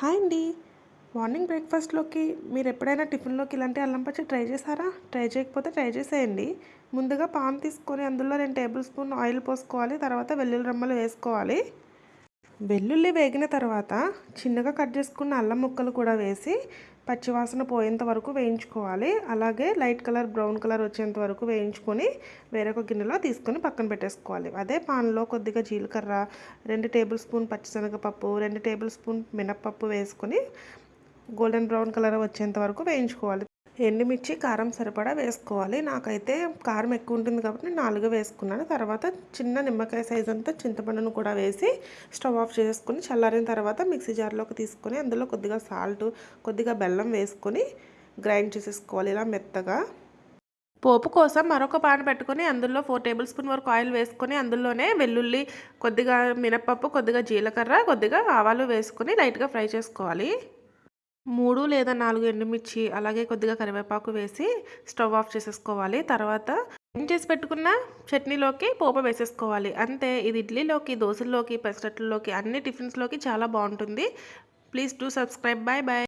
Hi అండి. Morning బ్రేక్ఫాస్ట్లోకి మీరు ఎప్పుడైనా టిఫిన్లోకి ఇలాంటి అల్లం పచ్చి ట్రై చేశారా? ట్రై చేయకపోతే ట్రై చేసేయండి. ముందుగా పాన్ తీసుకొని అందులో రెండు టేబుల్ స్పూన్ ఆయిల్ పోసుకోవాలి తర్వాత వెల్లుల్లి రమ్మలు వేసుకోవాలి. వెల్లుల్లి వేగిన తర్వాత చిన్నగా కట్ చేసుకున్న అల్లం ముక్కలు కూడా వేసి పచ్చివాసన పోయేంత వరకు వేయించుకోవాలి. అలాగే లైట్ కలర్ బ్రౌన్ కలర్ వచ్చేంత వరకు వేయించుకొని వేరొక గిన్నెలో తీసుకొని పక్కన పెట్టేసుకోవాలి. అదే పాన్లో కొద్దిగా జీలకర్ర రెండు టేబుల్ స్పూన్ పచ్చిశనగపప్పు రెండు టేబుల్ స్పూన్ మినప్పప్పు వేసుకొని గోల్డెన్ బ్రౌన్ కలర్ వచ్చేంత వరకు వేయించుకోవాలి. ఎండుమిర్చి కారం సరిపడా వేసుకోవాలి. నాకైతే కారం ఎక్కువ ఉంటుంది కాబట్టి నాలుగు వేసుకున్నాను. తర్వాత చిన్న నిమ్మకాయ సైజ్ అంతా చింతపండును కూడా వేసి స్టవ్ ఆఫ్ చేసుకుని చల్లారిన తర్వాత మిక్సీ జార్లోకి తీసుకొని అందులో కొద్దిగా సాల్ట్ కొద్దిగా బెల్లం వేసుకొని గ్రైండ్ చేసేసుకోవాలి. ఇలా మెత్తగా. పోపు కోసం మరొక పాన్ పెట్టుకొని అందులో ఫోర్ టేబుల్ స్పూన్ వరకు ఆయిల్ వేసుకొని అందులోనే వెల్లుల్లి కొద్దిగా మినప్పప్పు కొద్దిగా జీలకర్ర కొద్దిగా ఆవాలు వేసుకొని లైట్గా ఫ్రై చేసుకోవాలి. మూడు లేదా నాలుగు ఎండుమిర్చి అలాగే కొద్దిగా కరివేపాకు వేసి స్టవ్ ఆఫ్ చేసేసుకోవాలి. తర్వాత ఏం చేసి పెట్టుకున్న? చట్నీలోకి పోపు వేసేసుకోవాలి. అంతే. ఇది ఇడ్లీలోకి దోశల్లోకి పెసరట్లలోకి అన్ని టిఫిన్స్లోకి చాలా బాగుంటుంది. Please do subscribe. Bye bye